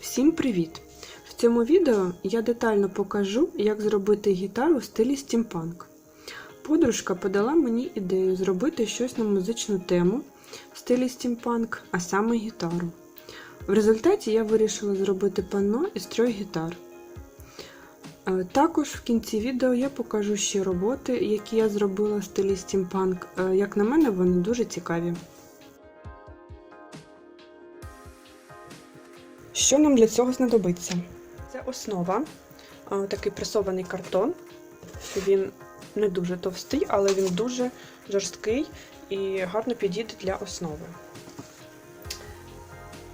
Всім привіт! В цьому відео я детально покажу, як зробити гітару в стилі стімпанк. Подружка подала мені ідею зробити щось на музичну тему в стилі стімпанк, а саме гітару. В результаті я вирішила зробити панно із трьох гітар. Е, Також в кінці відео я покажу ще роботи, які я зробила в стилі стімпанк. Е, Як на мене, вони дуже цікаві. Що нам для цього знадобиться? Це основа, такий пресований картон. Він не дуже товстий, але він дуже жорсткий і гарно підійде для основи.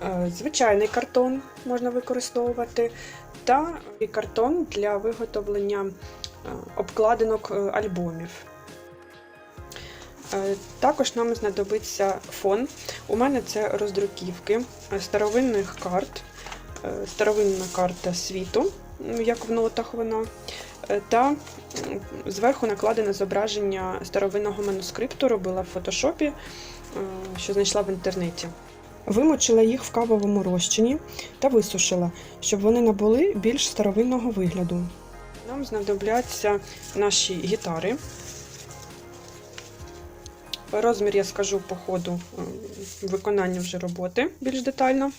Е, Звичайний картон можна використовувати, та картон для виготовлення е, обкладинок е, альбомів. Також нам знадобиться фон. У мене це роздруківки старовинних карт, старовинна карта світу, як в нотах вона, е, та зверху накладене зображення старовинного манускрипту, робила в фотошопі, е, що знайшла в інтернеті. Вимочила їх в кавовому розчині та висушила, щоб вони набули більш старовинного вигляду. Нам знадобляться наші гітари. Розмір я скажу по ходу е, виконання вже роботи більш детально.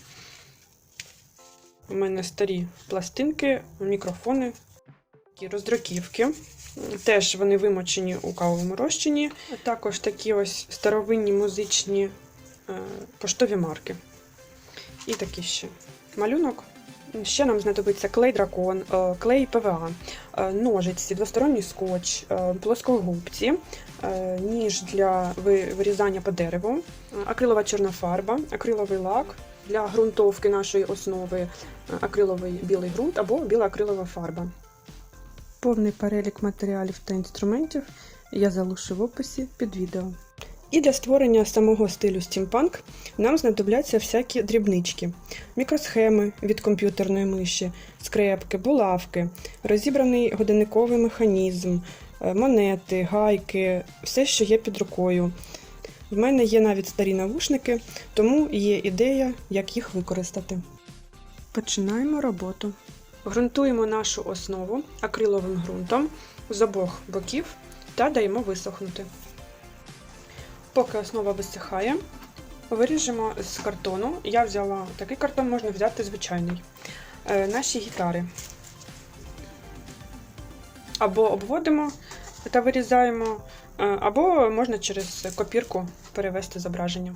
У мене старі пластинки, мікрофони, такі роздруківки. Теж вони вимочені у кавовому розчині. Також такі ось старовинні музичні е, поштові марки. І такі ще малюнок. Ще нам знадобиться клей дракон, е, клей ПВА, е, ножиці, двосторонній скотч, плоскогубці, ніж для вирізання по дереву, акрилова чорна фарба, акриловий лак для ґрунтовки нашої основи, е, акриловий білий ґрунт або біла акрилова фарба. Повний перелік матеріалів та інструментів я залишу в описі під відео. І для створення самого стилю стімпанк нам знадобляться всякі дрібнички, мікросхеми від комп'ютерної миші, скрепки, булавки, розібраний годинниковий механізм, е, монети, гайки, все, що є під рукою. В мене є навіть старі навушники, тому є ідея, як їх використати. Починаємо роботу. Грунтуємо нашу основу акриловим ґрунтом з обох боків та даємо висохнути. Поки основа висихає, виріжемо з картону. Я взяла такий картон, можна взяти звичайний. Е, наші гітари. Або обводимо та вирізаємо, або можна через копірку перевести зображення.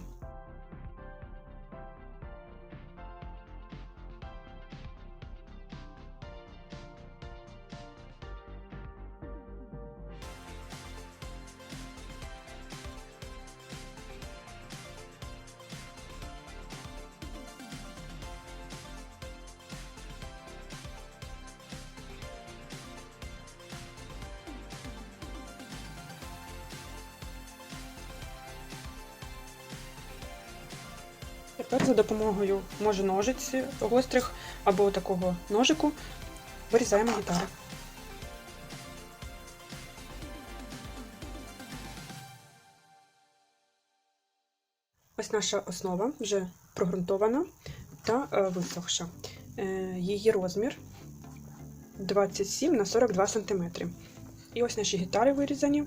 Тепер за допомогою може ножиць гострих або такого ножику вирізаємо гітару. Ось наша основа вже прогрунтована та е, висохша. Е, Її розмір 27 на 42 см. І ось наші гітари вирізані.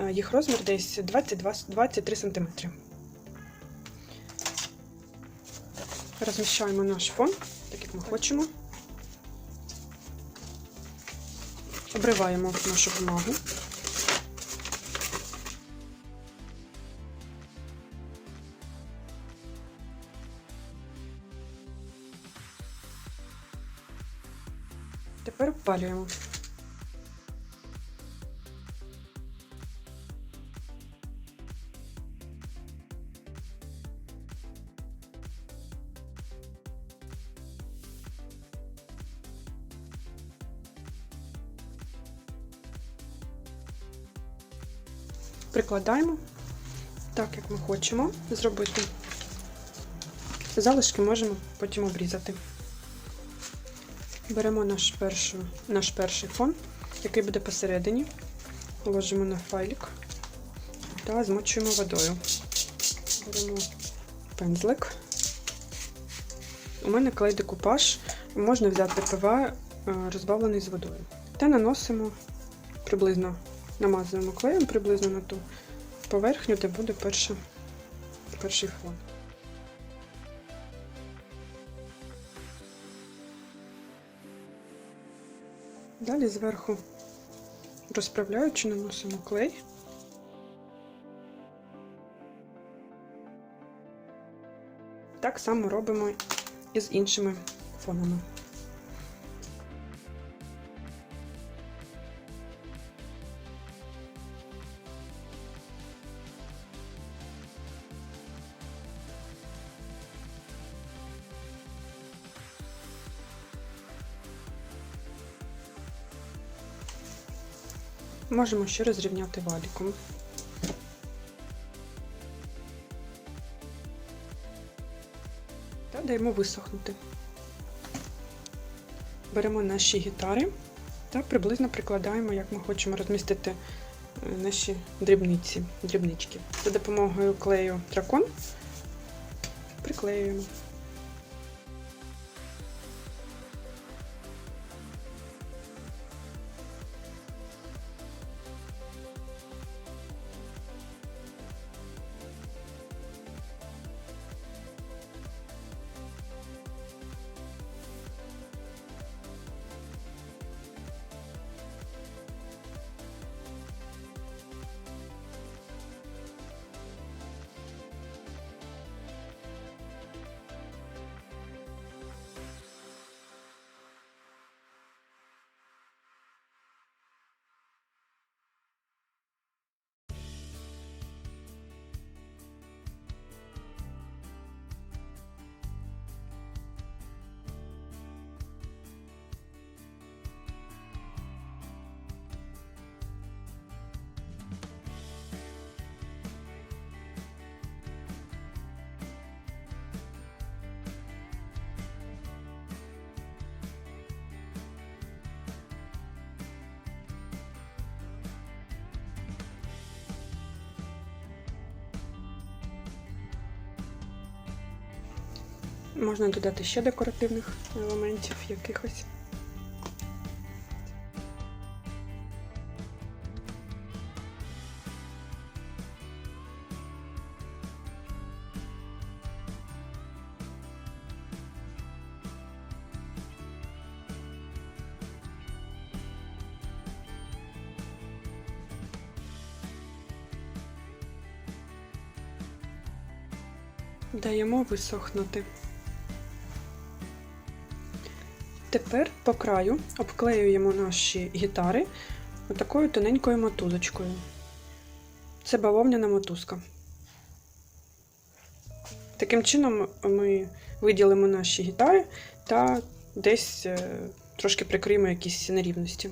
Е, Їх розмір десь 22, 23 см. Розміщаємо наш фон, так як ми хочемо. Обриваємо нашу бумагу. Тепер обпалюємо. Прикладаємо так, як ми хочемо зробити. Залишки можемо потім обрізати. Беремо наш перший, наш перший фон, який буде посередині, ложимо на файлик та змочуємо водою. Беремо пензлик, У мене клей декупаж, можна взяти ПВА е, розбавлений з водою. Та наносимо приблизно, намазуємо клеєм приблизно на ту поверхню, де буде перша, перший фон. Далі зверху розправляючи, наносимо клей. Так само робимо і з іншими фонами. Можемо ще розрівняти валіком. Та даємо висохнути. Беремо наші гітари та приблизно прикладаємо, як ми хочемо розмістити е, наші дрібниці, дрібнички. За допомогою клею дракон приклеюємо. Можна додати ще декоративних елементів якихось. Даємо висохнути. Тепер по краю обклеюємо наші гітари отакою тоненькою мотузочкою. Це бавовняна мотузка. Таким чином ми виділимо наші гітари та десь е, трошки прикриємо якісь нерівності.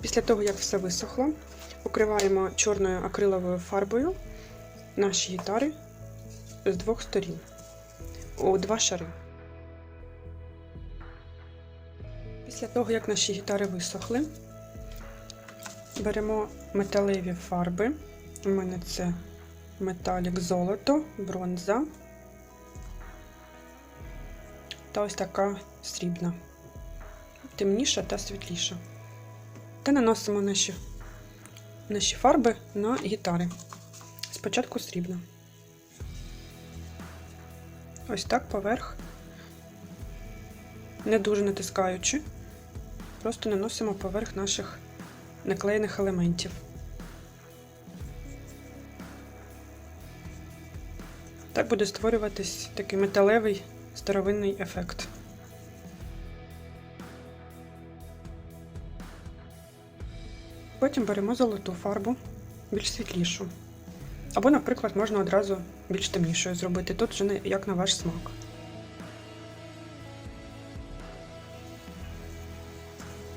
Після того, як все висохло, покриваємо чорною акриловою фарбою наші гітари з двох сторін у два шари. Після того, як наші гітари висохли, беремо металеві фарби. У мене це металік золото, бронза та ось така срібна, темніша та світліша. Та наносимо наші, наші фарби на гітари. Спочатку срібна. Ось так поверх, не дуже натискаючи, просто наносимо поверх наших наклеєних елементів. Так буде створюватись такий металевий старовинний ефект. Потім беремо золоту фарбу, більш світлішу. Або, наприклад, можна одразу більш темнішою зробити. Тут вже як на ваш смак.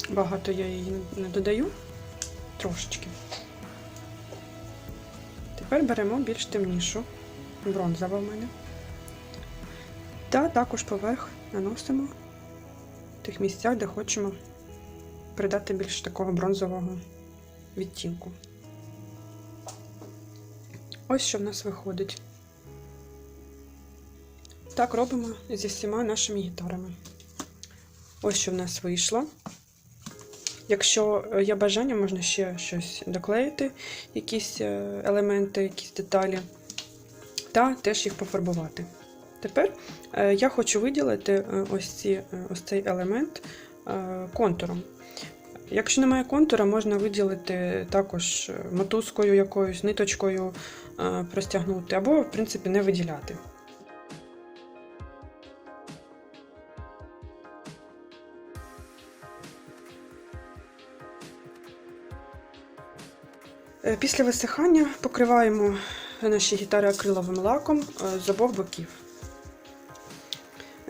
Багато я її не додаю, трошечки. Тепер беремо більш темнішу, бронзова в мене. Та також поверх наносимо в тих місцях, де хочемо придати більш такого бронзового відтінку. Ось що в нас виходить. Так робимо зі всіма нашими гітарами. Ось що в нас вийшло. Якщо є бажання, можна ще щось доклеїти, якісь е, елементи, якісь деталі, та теж їх пофарбувати. Тепер е, я хочу виділити е, ось, ці, е, ось цей елемент е, контуром. Якщо немає контура, можна виділити також е, мотузкою якоюсь, ниточкою е, простягнути, або, в принципі, не виділяти. Е, Після висихання покриваємо наші гітари акриловим лаком з обох боків.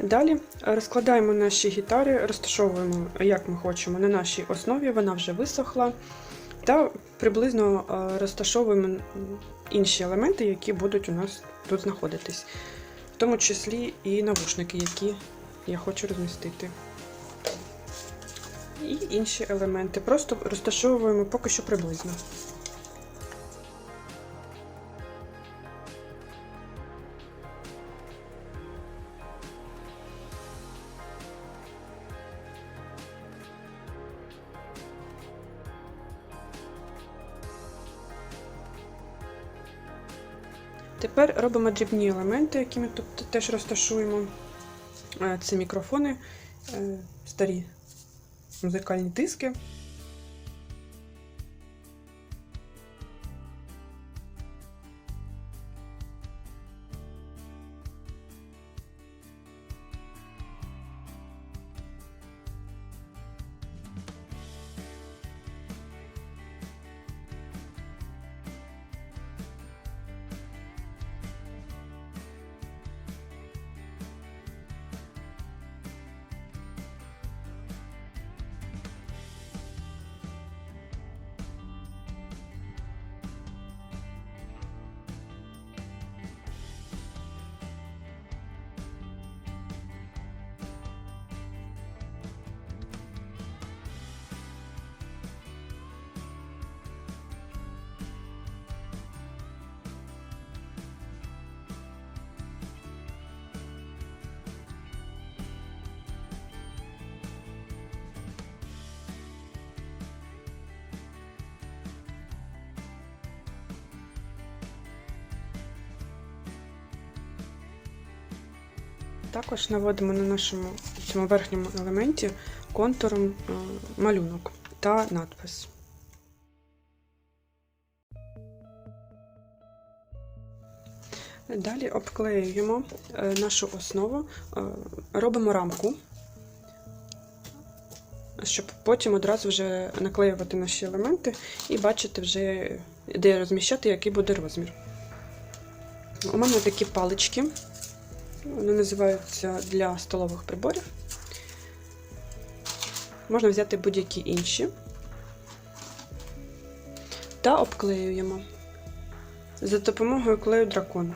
Далі розкладаємо наші гітари, розташовуємо, як ми хочемо, на нашій основі, вона вже висохла, та приблизно е, розташовуємо інші елементи, які будуть у нас тут знаходитись, в тому числі і навушники, які я хочу розмістити. І інші елементи. Просто розташовуємо поки що приблизно. Робимо дрібні елементи, які ми тут теж розташуємо. Е, Це мікрофони, е, старі музикальні диски. Також наводимо на нашому цьому верхньому елементі контуром е, малюнок та надпис. Далі обклеюємо е, нашу основу, е, робимо рамку, щоб потім одразу вже наклеювати наші елементи і бачити вже, де розміщати, який буде розмір. У мене такі палички. Вони називаються для столових приборів. Можна взяти будь-які інші та обклеюємо за допомогою клею дракона.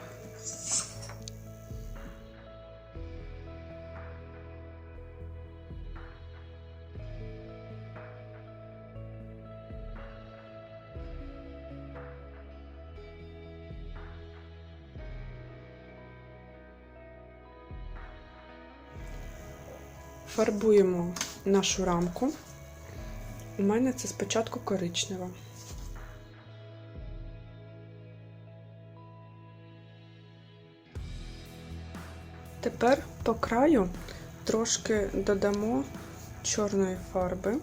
Фарбуємо нашу рамку. У мене це спочатку коричнева. Тепер по краю трошки додамо чорної фарби.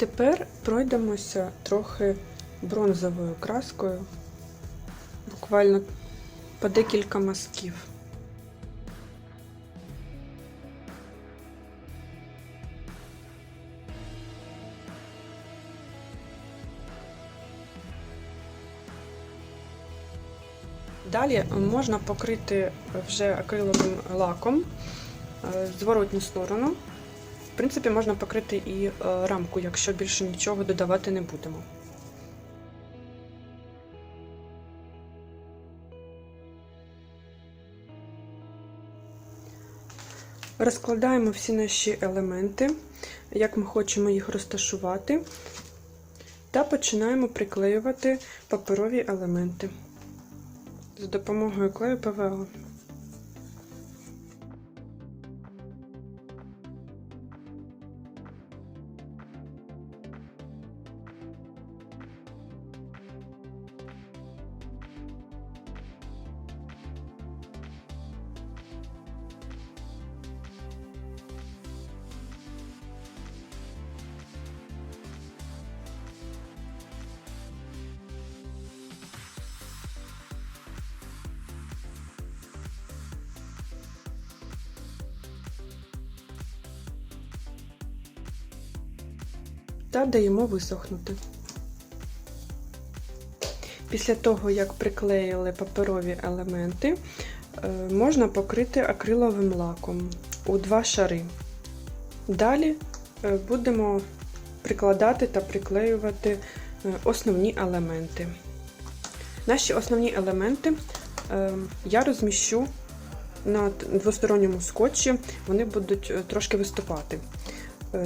Тепер пройдемося трохи бронзовою краскою, буквально по декілька мазків. Далі можна покрити вже акриловим лаком е, зворотню сторону. Принципі, можна покрити і е, рамку, якщо більше нічого додавати не будемо. Розкладаємо всі наші елементи, як ми хочемо їх розташувати, та починаємо приклеювати паперові елементи за допомогою клею ПВА. Та даємо висохнути. Після того, як приклеїли паперові елементи, е, можна покрити акриловим лаком у два шари. Далі е, будемо прикладати та приклеювати е, основні елементи. Наші основні елементи я розміщу на двосторонньому скотчі, вони будуть трошки виступати.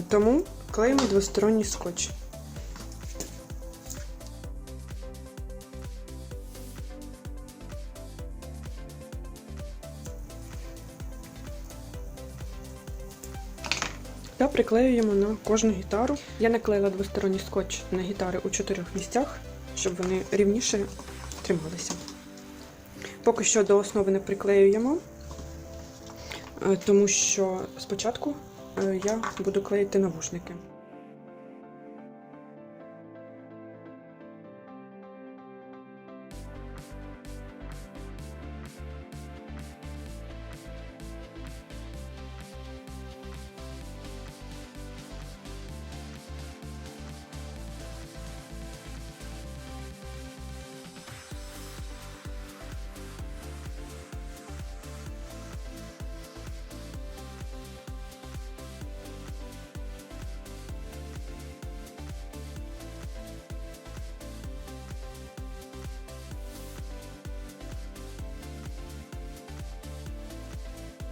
Тому клеїмо двосторонній скотч. Та приклеюємо на кожну гітару. Я наклеїла двосторонній скотч на гітари у чотирьох місцях, щоб вони рівніше трималися. Поки що до основи не приклеюємо, е, тому що спочатку я буду клеїти навушники.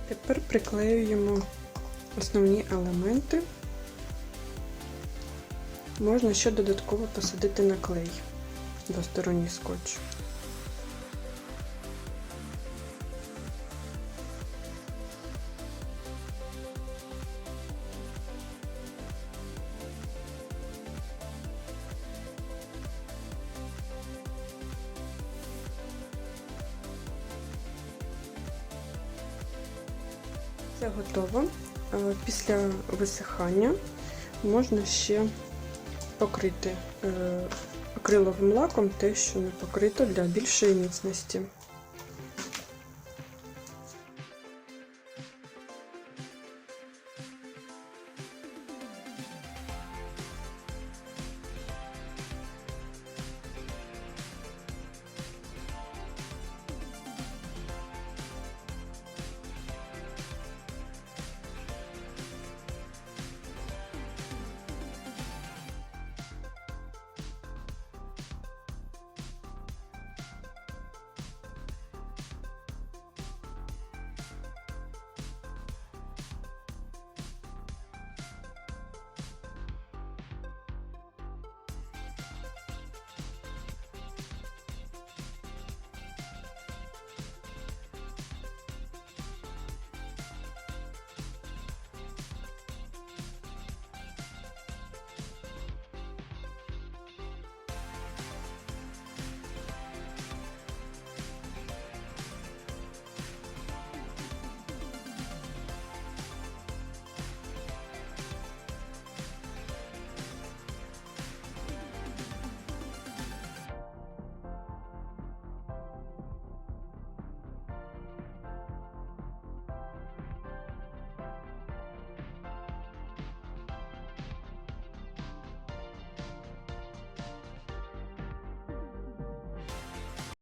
Тепер приклеюємо основні елементи. Можна ще додатково посадити на клей двосторонній скотч. Все готово. Е, Після висихання можна ще покрити е, акриловим лаком те, що не покрито для більшої міцності.